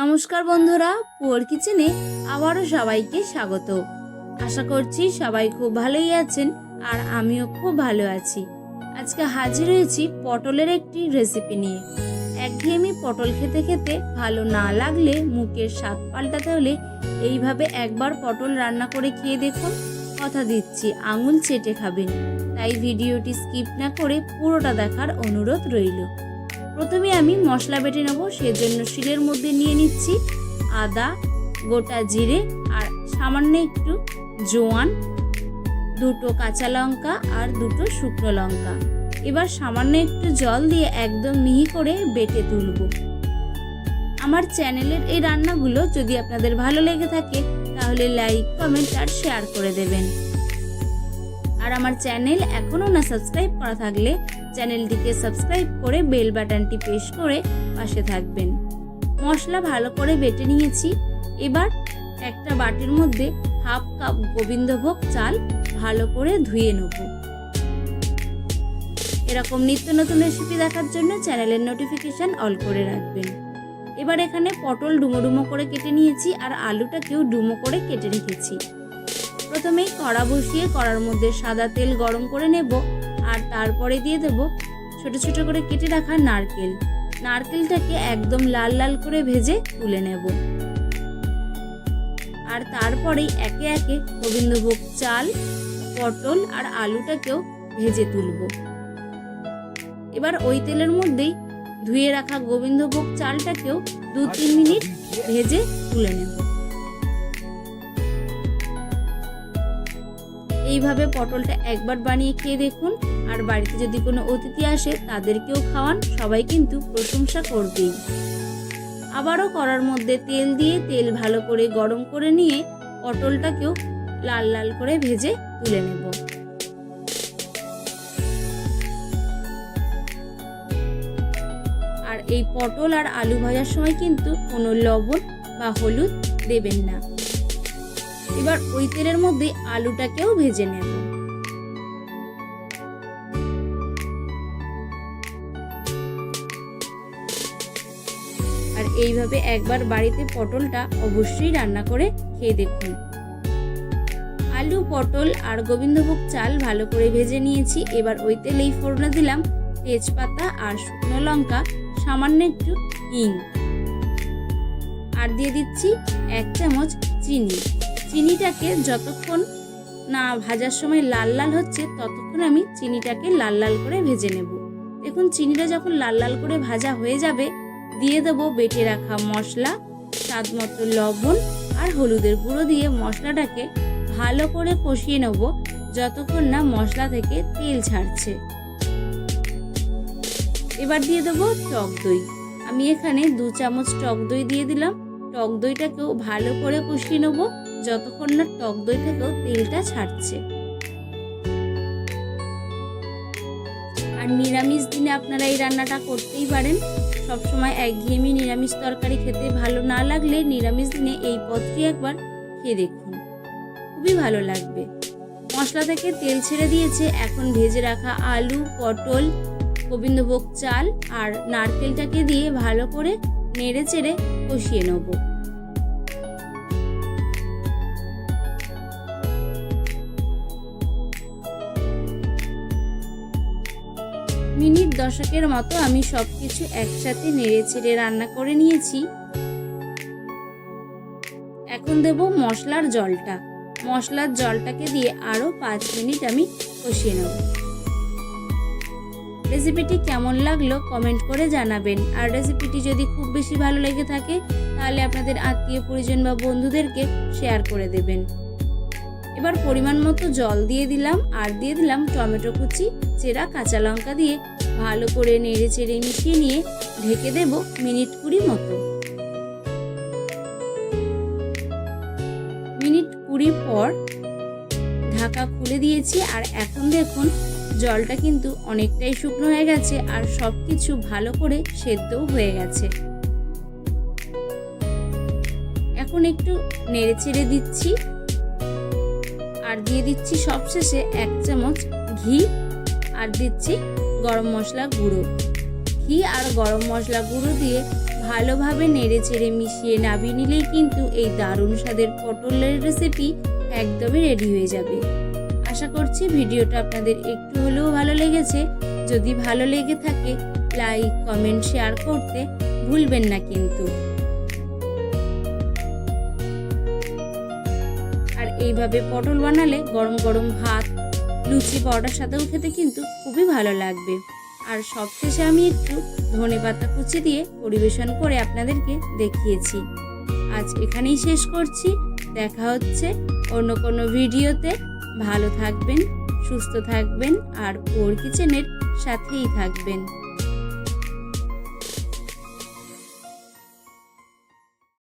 নমস্কার বন্ধুরা, পুয়ার কিচেনে আবারও সবাইকে স্বাগত। আশা করছি সবাই খুব ভালোই আছেন আর আমিও খুব ভালো আছি। আজকে হাজির হয়েছি পটলের একটি রেসিপি নিয়ে। একঘেয়েমি পটল খেতে খেতে ভালো না লাগলে মুখের স্বাদ পাল্টাতে হলে এইভাবে একবার পটল রান্না করে খেয়ে দেখুন। কথা দিচ্ছি, আঙুল চেটে খাবেন। তাই ভিডিওটি স্কিপ না করে পুরোটা দেখার অনুরোধ রইল। প্রথমে আমি মশলা বেটে নেব, সেজন্য শিলের মধ্যে নিয়ে নিচ্ছি আদা, গোটা জিরে আর সামান্য একটু জোয়ান, দুটো কাঁচা লঙ্কা আর দুটো শুকনো লঙ্কা। এবার সামান্য একটু জল দিয়ে একদম মিহি করে বেটে তুলব। আমার চ্যানেলের এই রান্নাগুলো যদি আপনাদের ভালো লেগে থাকে, তাহলে লাইক, কমেন্ট আর শেয়ার করে দেবেন। আর আমার চ্যানেল এখনও না সাবস্ক্রাইব করা থাকলে চ্যানেলটিকে সাবস্ক্রাইব করে বেল বাটনটি প্রেস করে পাশে থাকবেন। মশলা ভালো করে বেটে নিয়েছি। এবার একটা বাটির মধ্যে হাফ কাপ গোবিন্দভোগ চাল ভালো করে ধুয়ে নেব। এরকম নিত্য নতুন রেসিপি দেখার জন্য চ্যানেলের নোটিফিকেশান অল করে রাখবেন। এবার এখানে পটল ডুমো ডুমো করে কেটে নিয়েছি আর আলুটাকেও ডুমো করে কেটে রেখেছি। প্রথমেই কড়া বসিয়ে কড়ার মধ্যে সাদা তেল গরম করে নেব আর তারপরে দিয়ে দেব ছোট ছোট করে কেটে রাখা নারকেল। নারকেলটাকে একদম লাল লাল করে ভেজে তুলে নেব। আর তারপরেই একে একে গোবিন্দভোগ চাল, পটল আর আলুটাকেও ভেজে তুলব। এবার ওই তেলের মধ্যেই ধুয়ে রাখা গোবিন্দভোগ চালটাকেও দু তিন মিনিট ভেজে তুলে নেব। এইভাবে পটলটা একবার বানিয়ে খেয়ে দেখুন। আর বাড়িতে যদি কোনো অতিথি আসে, তাদেরকেও খাওয়ান। সবাই কিন্তু প্রশংসা করবেই। আবারও করার মধ্যে তেল দিয়ে তেল ভালো করে গরম করে নিয়ে পটলটাকেও লাল লাল করে ভেজে তুলে নেব। আর এই পটল আর আলু ভাজার সময় কিন্তু কোনো লবণ বা হলুদ দেবেন না। এবার ওই তেলের মধ্যে আলুটাকেও ভেজে নেব। আর এইভাবে একবার বাড়িতে পটলটা অবশ্যই রান্না করে খেয়ে দেখুন। আলু, পটল আর গোবিন্দভোগ চাল ভালো করে ভেজে নিয়েছি। এবার ওই তেলেই ফোড়নে দিলাম তেজপাতা আর শুকনো লঙ্কা, সামান্য একটু হিং। আর দিয়ে দিচ্ছি এক চামচ চিনি। চিনিটাকে যতক্ষণ না ভাজার সময় লাল লাল হচ্ছে, ততক্ষণ আমি চিনিটাকে লাল লাল করে ভেজে নেব। দেখুন, চিনিটা যখন লাল লাল করে ভাজা হয়ে যাবে, দিয়ে দেবো বেটে রাখা মশলা, স্বাদ মতো লবণ আর হলুদের গুঁড়ো দিয়ে মশলাটাকে ভালো করে কষিয়ে নেব, যতক্ষণ না মশলা থেকে তেল ছাড়ছে। এবার দিয়ে দেবো টক দই। আমি এখানে দু চামচ টক দই দিয়ে দিলাম। টক দইটাকেও ভালো করে কষিয়ে নেব। যতক্ষণ না টক দই থেকেও তেলটা ছাড়ছে। আর নিরামিষ দিনে আপনারা এই রান্নাটা করতেই পারেন। সবসময় একঘেয়েমি নিরামিষ তরকারি খেতে ভালো না লাগলে নিরামিষ দিনে এই পদটি একবার খেয়ে দেখুন। খুবই ভালো লাগবে। মশলা থেকে তেল ছেড়ে দিয়েছে এখন ভেজে রাখা আলু, পটল, গোবিন্দভোগ চাল আর নারকেলটাকে দিয়ে ভালো করে নেড়ে চেড়ে কষিয়ে নেব। মিনিট দশকের মতো আমি সব কিছু একসাথে নেড়ে ছেড়ে রান্না করে নিয়েছি। এখন দেব মশলার জলটা। মশলার জলটাকে দিয়ে আরও পাঁচ মিনিট আমি কষিয়ে নেব। রেসিপিটি কেমন লাগল কমেন্ট করে জানাবেন। আর রেসিপিটি যদি খুব বেশি ভালো লেগে থাকে, তাহলে আপনাদের আত্মীয় পরিজন বা বন্ধুদেরকে শেয়ার করে দেবেন। এবার পরিমাণ মতো জল দিয়ে দিলাম, আর দিয়ে দিলাম টমেটো কুচি, চেরা, কাঁচা লঙ্কা দিয়ে ভালো করে নেড়ে চেড়ে মিশিয়ে নিয়ে ঢেকে দেব মিনিট কুড়ি মতো। মিনিট কুড়ি পর ঢাকা খুলে দিয়েছি, আর এখন দেখুন জলটা কিন্তু অনেকটাই শুকনো হয়ে গেছে, আর সব কিছু ভালো করে সেদ্ধও হয়ে গেছে। এখন একটু নেড়ে চেড়ে দিচ্ছি। আর দিয়ে দিচ্ছি সবশেষে এক চামচ ঘি আর দিচ্ছি গরম মশলা গুঁড়ো। ঘি আর গরম মশলা গুঁড়ো দিয়ে ভালোভাবে নেড়ে চেড়ে মিশিয়ে নাবিয়ে নিলেই কিন্তু এই দারুণ স্বাদের পটলের রেসিপি একদমই রেডি হয়ে যাবে। আশা করছি ভিডিওটা আপনাদের একটু হলেও ভালো লেগেছে। যদি ভালো লেগে থাকে লাইক কমেন্ট শেয়ার করতে ভুলবেন না কিন্তু। এইভাবে পটল বানালে গরম গরম ভাত, লুচি, পরোটার সাথেও খেতে কিন্তু খুবই ভালো লাগবে। আর সবশেষে আমি একটু ধনে পাতা কুচি দিয়ে পরিবেশন করে আপনাদেরকে দেখিয়েছি। আজ এখানেই শেষ করছি। দেখা হচ্ছে অন্য কোনো ভিডিওতে। ভালো থাকবেন, সুস্থ থাকবেন, আর পোর কিচেনের সাথেই থাকবেন।